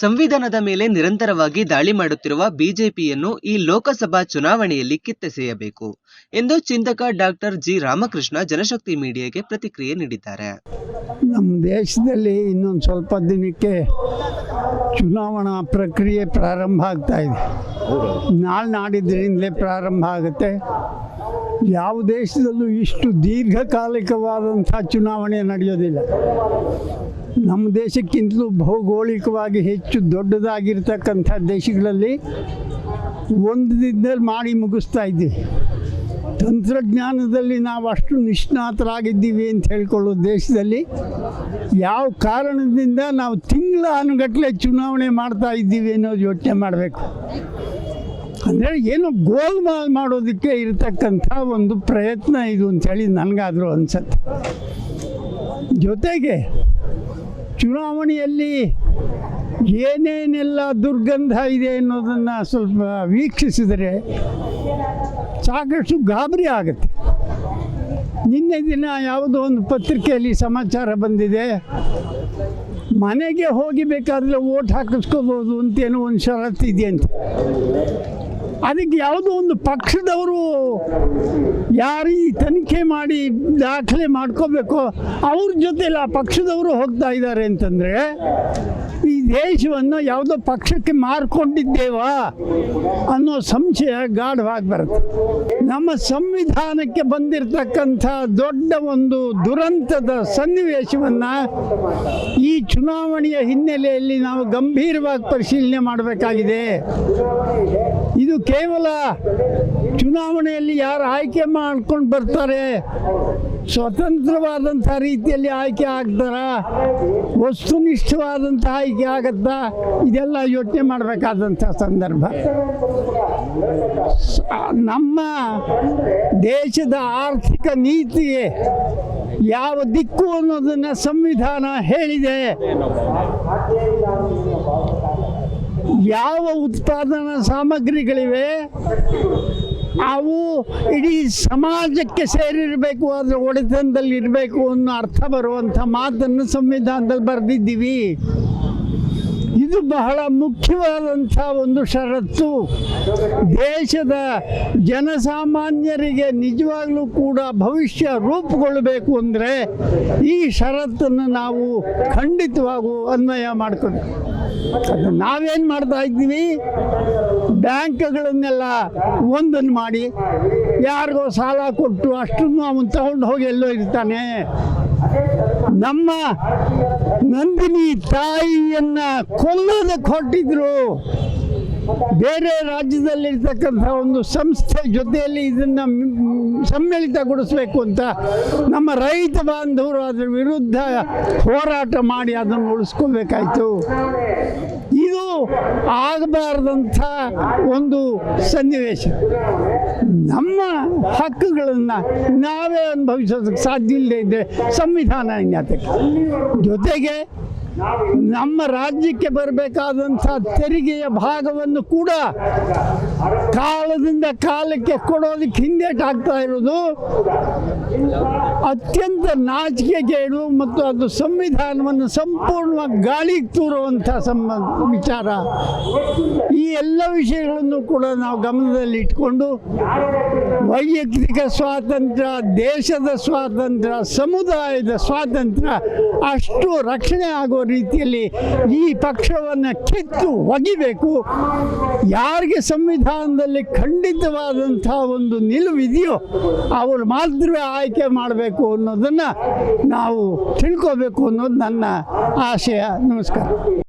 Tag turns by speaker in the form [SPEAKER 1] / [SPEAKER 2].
[SPEAKER 1] ಸಂವಿಧಾನದ ಮೇಲೆ ನಿರಂತರವಾಗಿ ದಾಳಿ ಮಾಡುತ್ತಿರುವ ಬಿಜೆಪಿಯನ್ನು ಈ ಲೋಕಸಭಾ ಚುನಾವಣೆಯಲ್ಲಿ ಕಿತ್ತೆಸೆಯಬೇಕು ಎಂದು ಚಿಂತಕ ಡಾಕ್ಟರ್ ಜಿ ರಾಮಕೃಷ್ಣ ಜನಶಕ್ತಿ ಮೀಡಿಯಾಗೆ ಪ್ರತಿಕ್ರಿಯೆ ನೀಡಿದ್ದಾರೆ.
[SPEAKER 2] ನಮ್ಮ ದೇಶದಲ್ಲಿ ಇನ್ನೊಂದು ಸ್ವಲ್ಪ ದಿನಕ್ಕೆ ಚುನಾವಣಾ ಪ್ರಕ್ರಿಯೆ ಪ್ರಾರಂಭ ಆಗ್ತಾ ಇದೆ. ನಾಳೆ ನಾಡಿದ್ದರಿಂದಲೇ ಪ್ರಾರಂಭ ಆಗುತ್ತೆ. ಯಾವ ದೇಶದಲ್ಲೂ ಇಷ್ಟು ದೀರ್ಘಕಾಲಿಕವಾದಂಥ ಚುನಾವಣೆ ನಡೆಯೋದಿಲ್ಲ. ನಮ್ಮ ದೇಶಕ್ಕಿಂತಲೂ ಭೌಗೋಳಿಕವಾಗಿ ಹೆಚ್ಚು ದೊಡ್ಡದಾಗಿರ್ತಕ್ಕಂಥ ದೇಶಗಳಲ್ಲಿ ಒಂದು ದಿನದಲ್ಲಿ ಮಾಡಿ ಮುಗಿಸ್ತಾ ಇದ್ದೀವಿ. ತಂತ್ರಜ್ಞಾನದಲ್ಲಿ ನಾವು ಅಷ್ಟು ನಿಷ್ಣಾತರಾಗಿದ್ದೀವಿ ಅಂತ ಹೇಳ್ಕೊಳ್ಳೋ ದೇಶದಲ್ಲಿ ಯಾವ ಕಾರಣದಿಂದ ನಾವು ತಿಂಗಳ ಅನುಗಟ್ಟಲೆ ಚುನಾವಣೆ ಮಾಡ್ತಾ ಇದ್ದೀವಿ ಅನ್ನೋದು ಯೋಚನೆ ಮಾಡಬೇಕು. ಅಂದರೆ ಏನು ಗೋಲ್ಮಾಲ್ ಮಾಡೋದಕ್ಕೆ ಇರತಕ್ಕಂಥ ಒಂದು ಪ್ರಯತ್ನ ಇದು ಅಂಥೇಳಿ ನನಗಾದರೂ ಅನಿಸುತ್ತೆ. ಜೊತೆಗೆ ಚುನಾವಣೆಯಲ್ಲಿ ಏನೇನೆಲ್ಲ ದುರ್ಗಂಧ ಇದೆ ಅನ್ನೋದನ್ನು ಸ್ವಲ್ಪ ವೀಕ್ಷಿಸಿದರೆ ಸಾಕಷ್ಟು ಗಾಬರಿ ಆಗುತ್ತೆ. ನಿನ್ನೆ ದಿನ ಯಾವುದೋ ಒಂದು ಪತ್ರಿಕೆಯಲ್ಲಿ ಸಮಾಚಾರ ಬಂದಿದೆ, ಮನೆಗೆ ಹೋಗಿ ಬೇಕಾದರೆ ಓಟ್ ಹಾಕಿಸ್ಕೋಬೋದು ಅಂತೇನೋ ಒಂದು ಷರತ್ತು ಇದೆಯಂತೆ. ಅದಕ್ಕೆ ಯಾವುದೋ ಒಂದು ಪಕ್ಷದವರು ಯಾರು ತನಿಖೆ ಮಾಡಿ ದಾಖಲೆ ಮಾಡ್ಕೋಬೇಕು, ಅವ್ರ ಜೊತೆಲಿ ಆ ಪಕ್ಷದವರು ಹೋಗ್ತಾ ಇದ್ದಾರೆ ಅಂತಂದರೆ, ಈ ದೇಶವನ್ನು ಯಾವುದೋ ಪಕ್ಷಕ್ಕೆ ಮಾರ್ಕೊಂಡಿದ್ದೇವಾ ಅನ್ನೋ ಸಂಶಯ ಗಾಢವಾಗಿ ಬರುತ್ತೆ. ನಮ್ಮ ಸಂವಿಧಾನಕ್ಕೆ ಬಂದಿರತಕ್ಕಂಥ ದೊಡ್ಡ ಒಂದು ದುರಂತದ ಸನ್ನಿವೇಶವನ್ನು ಈ ಚುನಾವಣೆಯ ಹಿನ್ನೆಲೆಯಲ್ಲಿ ನಾವು ಗಂಭೀರವಾಗಿ ಪರಿಶೀಲನೆ ಮಾಡಬೇಕಾಗಿದೆ. ಕೇವಲ ಚುನಾವಣೆಯಲ್ಲಿ ಯಾರು ಆಯ್ಕೆ ಮಾಡ್ಕೊಂಡು ಬರ್ತಾರೆ, ಸ್ವತಂತ್ರವಾದಂಥ ರೀತಿಯಲ್ಲಿ ಆಯ್ಕೆ ಆಗ್ತಾರ, ವಸ್ತುನಿಷ್ಠವಾದಂಥ ಆಯ್ಕೆ ಆಗತ್ತಾ? ಇದೆಲ್ಲ ಯೋಚನೆ ಮಾಡಬೇಕಾದಂಥ ಸಂದರ್ಭ. ನಮ್ಮ ದೇಶದ ಆರ್ಥಿಕ ನೀತಿಗೆ ಯಾವ ದಿಕ್ಕು ಅನ್ನೋದನ್ನ ಸಂವಿಧಾನ ಹೇಳಿದೆ. ಯಾವ ಉತ್ಪಾದನಾ ಸಾಮಗ್ರಿಗಳಿವೆ, ಅವು ಇಡೀ ಸಮಾಜಕ್ಕೆ ಸೇರಿರಬೇಕು ಅದರ ಒಡೆತನದಲ್ಲಿ ಇರಬೇಕು ಅನ್ನೋ ಅರ್ಥ ಬರುವಂಥ ಮಾತನ್ನು ಸಂವಿಧಾನದಲ್ಲಿ ಬರೆದಿದ್ದೀವಿ. ಇದು ಬಹಳ ಮುಖ್ಯವಾದಂಥ ಒಂದು ಷರತ್ತು. ದೇಶದ ಜನಸಾಮಾನ್ಯರಿಗೆ ನಿಜವಾಗ್ಲೂ ಕೂಡ ಭವಿಷ್ಯ ರೂಪುಗೊಳ್ಳಬೇಕು ಅಂದರೆ ಈ ಷರತ್ತನ್ನು ನಾವು ಖಂಡಿತವಾಗೂ ಅನ್ವಯ ಮಾಡ್ಕೋಬೇಕು ನಾವೇನು ಮಾಡ್ತಾ ಇದ್ದೀವಿ? ಬ್ಯಾಂಕ್ಗಳನ್ನೆಲ್ಲ ಒಂದನ್ನು ಮಾಡಿ ಯಾರಿಗೋ ಸಾಲ ಕೊಟ್ಟು ಅಷ್ಟನ್ನು ಅವನು ತಗೊಂಡು ಹೋಗಿ ಎಲ್ಲೋ ಇರ್ತಾನೆ. ನಮ್ಮ ನಂದಿನಿ ತಾಯಿಯನ್ನ ಕೊಲ್ಲೋದಕ್ಕೆ ಹೊರಟಿದ್ರು. ಬೇರೆ ರಾಜ್ಯದಲ್ಲಿರ್ತಕ್ಕಂಥ ಒಂದು ಸಂಸ್ಥೆ ಜೊತೆಯಲ್ಲಿ ಇದನ್ನು ಸಮ್ಮಿಳಿತಗೊಳಿಸಬೇಕು ಅಂತ ನಮ್ಮ ರೈತ ಬಾಂಧವರು ಅದರ ವಿರುದ್ಧ ಹೋರಾಟ ಮಾಡಿ ಅದನ್ನು ಉಳಿಸ್ಕೋಬೇಕಾಯ್ತು ಇದು ಆಗಬಾರ್ದಂಥ ಒಂದು ಸನ್ನಿವೇಶ. ನಮ್ಮ ಹಕ್ಕುಗಳನ್ನು ನಾವೇ ಅನುಭವಿಸೋದಕ್ಕೆ ಸಾಧ್ಯ ಇಲ್ಲದೆ ಇದ್ದರೆ ಸಂವಿಧಾನ ಜೊತೆಗೆ ನಮ್ಮ ರಾಜ್ಯಕ್ಕೆ ಬರಬೇಕಾದಂಥ ತೆರಿಗೆಯ ಭಾಗವನ್ನು ಕೂಡ ಕಾಲದಿಂದ ಕಾಲಕ್ಕೆ ಕೊಡೋದಕ್ಕೆ ಹಿಂದೇಟಾಗ್ತಾ ಇರೋದು. ಅತ್ಯಂತ ನಾಚಿಕೆಗೇಡು ಮತ್ತು ಅದು ಸಂವಿಧಾನವನ್ನು ಸಂಪೂರ್ಣವಾಗಿ ಗಾಳಿಗೆ ತೂರುವಂಥ ಸಂಬಂಧ ವಿಚಾರ. ಈ ಎಲ್ಲ ವಿಷಯಗಳನ್ನು ಕೂಡ ನಾವು ಗಮನದಲ್ಲಿ ಇಟ್ಕೊಂಡು ವೈಯಕ್ತಿಕ ಸ್ವಾತಂತ್ರ್ಯ, ದೇಶದ ಸ್ವಾತಂತ್ರ್ಯ, ಸಮುದಾಯದ ಸ್ವಾತಂತ್ರ್ಯ ಅಷ್ಟು ರಕ್ಷಣೆ ಆಗೋ ರೀತಿಯಲ್ಲಿ ಈ ಪಕ್ಷವನ್ನು ಕಿತ್ತು ಒಗಿಬೇಕು. ಯಾರಿಗೆ ಸಂವಿಧಾನದಲ್ಲಿ ಖಂಡಿತವಾದಂಥ ಒಂದು ನಿಲುವಿದೆಯೋ ಅವರು ಮಾತ್ರವೇ ಆಯ್ಕೆ ಮಾಡಬೇಕು ಅನ್ನೋದನ್ನು ನಾವು ತಿಳ್ಕೋಬೇಕು ಅನ್ನೋದು ನನ್ನ ಆಶಯ. ನಮಸ್ಕಾರ.